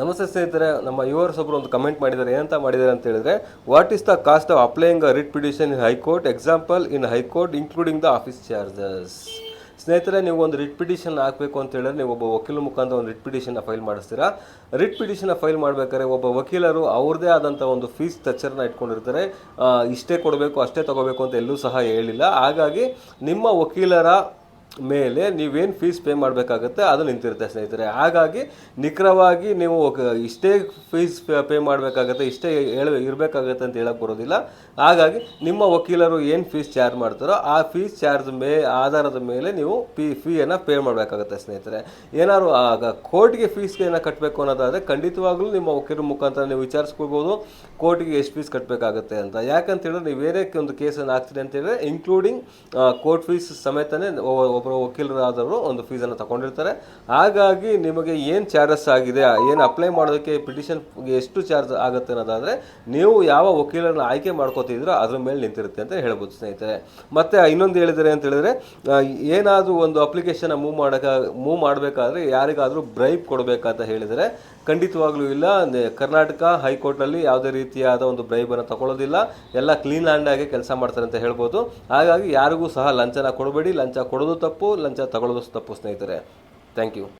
ನಮಸ್ತೆ ಸ್ನೇಹಿತರೆ, ನಮ್ಮ ಯುವರ್ಸ್ ಒಬ್ಬರು ಒಂದು ಕಮೆಂಟ್ ಮಾಡಿದ್ದಾರೆ. ಏನಂತ ಮಾಡಿದ್ದಾರೆ ಅಂತ ಹೇಳಿದ್ರೆ what is the cost of applying writ petition in high court example in high court including the office charges ಸ್ನೇಹಿತರೆ, ನೀವು ಒಂದು ರಿಟ್ ಪಿಟಿಷನ್ ಹಾಕಬೇಕು ಅಂತ ಹೇಳಿದ್ರೆ, ನೀವು ಒಬ್ಬ ವಕೀಲ ಮುಖಾಂತರ ಒಂದು ರಿಟ್ ಪಿಟಿಷನ್ ಫೈಲ್ ಮಾಡಿಸ್ತೀರಾ? ರಿಟ್ ಪಿಟಿಷನ್ ಫೈಲ್ ಮಾಡಬೇಕಾದ್ರೆ, ಒಬ್ಬ ವಕೀಲರು ಅವ್ರದ್ದೇ ಆದಂಥ ಒಂದು ಫೀಸ್ ಸ್ಟ್ರಕ್ಚರ್ನ ಇಟ್ಕೊಂಡಿರ್ತಾರೆ. ಇಷ್ಟೇ ಕೊಡಬೇಕು, ಅಷ್ಟೇ ತಗೋಬೇಕು ಅಂತ ಎಲ್ಲೂ ಸಹ ಹೇಳಿಲ್ಲ. ಹಾಗಾಗಿ, ನಿಮ್ಮ ವಕೀಲರ ಮೇಲೆ ನೀವೇನು ಫೀಸ್ ಪೇ ಮಾಡಬೇಕಾಗುತ್ತೆ ಅದು ನಿಂತಿರುತ್ತೆ, ಸ್ನೇಹಿತರೆ. ಹಾಗಾಗಿ ನಿಖರವಾಗಿ ನೀವು ಇಷ್ಟೇ ಫೀಸ್ ಪೇ ಮಾಡಬೇಕಾಗತ್ತೆ, ಇಷ್ಟೇ ಹೇಳ, ಇರಬೇಕಾಗತ್ತೆ ಅಂತ ಹೇಳಕ್ಕೆ ಬರೋದಿಲ್ಲ. ಹಾಗಾಗಿ ನಿಮ್ಮ ವಕೀಲರು ಏನು ಫೀಸ್ ಚಾರ್ಜ್ ಮಾಡ್ತಾರೋ ಆ ಫೀಸ್ ಚಾರ್ಜ್ ಮೇ, ಆಧಾರದ ಮೇಲೆ ನೀವು ಫೀ ಫೀಯನ್ನು ಪೇ ಮಾಡಬೇಕಾಗುತ್ತೆ, ಸ್ನೇಹಿತರೆ. ಏನಾದ್ರು ಆಗ ಕೋರ್ಟ್ಗೆ ಫೀಸ್ಗೆ ಏನೋ ಕಟ್ಟಬೇಕು ಅನ್ನೋದಾದರೆ ಖಂಡಿತವಾಗ್ಲೂ ನಿಮ್ಮ ವಕೀಲರ ಮುಖಾಂತರ ನೀವು ವಿಚಾರಿಸ್ಕೊಳ್ಬೋದು. ಕೋರ್ಟ್ಗೆ ಎಷ್ಟು ಫೀಸ್ ಕಟ್ಟಬೇಕಾಗುತ್ತೆ ಅಂತ. ಯಾಕಂತ ಹೇಳಿದ್ರೆ ನೀವು ಬೇರೆ ಒಂದು ಕೇಸನ್ನು ಹಾಕ್ತೀರಿ ಅಂತ ಹೇಳಿದ್ರೆ ಇನ್ಕ್ಲೂಡಿಂಗ್ ಕೋರ್ಟ್ ಫೀಸ್ ಸಮೇತನೇ ಒಬ್ಬರು ವಕೀಲರಾದವರು ಒಂದು ಫೀಸನ್ನು ತಗೊಂಡಿರ್ತಾರೆ. ಹಾಗಾಗಿ ನಿಮಗೆ ಏನು ಚಾರ್ಜಸ್ ಆಗಿದೆ, ಏನು ಅಪ್ಲೈ ಮಾಡೋದಕ್ಕೆ ಪಿಟಿಷನ್ ಎಷ್ಟು ಚಾರ್ಜ್ ಆಗುತ್ತೆ ಅನ್ನೋದಾದರೆ, ನೀವು ಯಾವ ವಕೀಲರನ್ನು ಆಯ್ಕೆ ಮಾಡ್ಕೋತಿದ್ರೋ ಅದ್ರ ಮೇಲೆ ನಿಂತಿರುತ್ತೆ ಅಂತ ಹೇಳ್ಬೋದು ಸ್ನೇಹಿತರೆ. ಮತ್ತೆ ಇನ್ನೊಂದು ಹೇಳಿದರೆ ಅಂತ ಹೇಳಿದ್ರೆ ಏನಾದರೂ ಒಂದು ಅಪ್ಲಿಕೇಶನ್ನ ಮೂವ್ ಮಾಡೋಕೆ ಮೂವ್ ಮಾಡಬೇಕಾದ್ರೆ ಯಾರಿಗಾದರೂ ಬ್ರೈಬ್ ಕೊಡಬೇಕಂತ ಹೇಳಿದರೆ, ಖಂಡಿತವಾಗ್ಲೂ ಇಲ್ಲ. ಕರ್ನಾಟಕ ಹೈಕೋರ್ಟ್ನಲ್ಲಿ ಯಾವುದೇ ರೀತಿಯಾದ ಒಂದು ಬ್ರೈಬನ್ನು ತಗೊಳ್ಳೋದಿಲ್ಲ. ಎಲ್ಲ ಕ್ಲೀನ್ ಆಗಿ ಕೆಲಸ ಮಾಡ್ತಾರೆ ಅಂತ ಹೇಳ್ಬೋದು. ಹಾಗಾಗಿ ಯಾರಿಗೂ ಸಹ ಲಂಚನ ಕೊಡಬೇಡಿ. ಲಂಚ ಕೊಡೋದು ತಪ್ಪು ಲಂಚ ತಗೊಳ್ಳೋದು ತಪ್ಪು ಸ್ನೇಹಿತರೆ. Thank you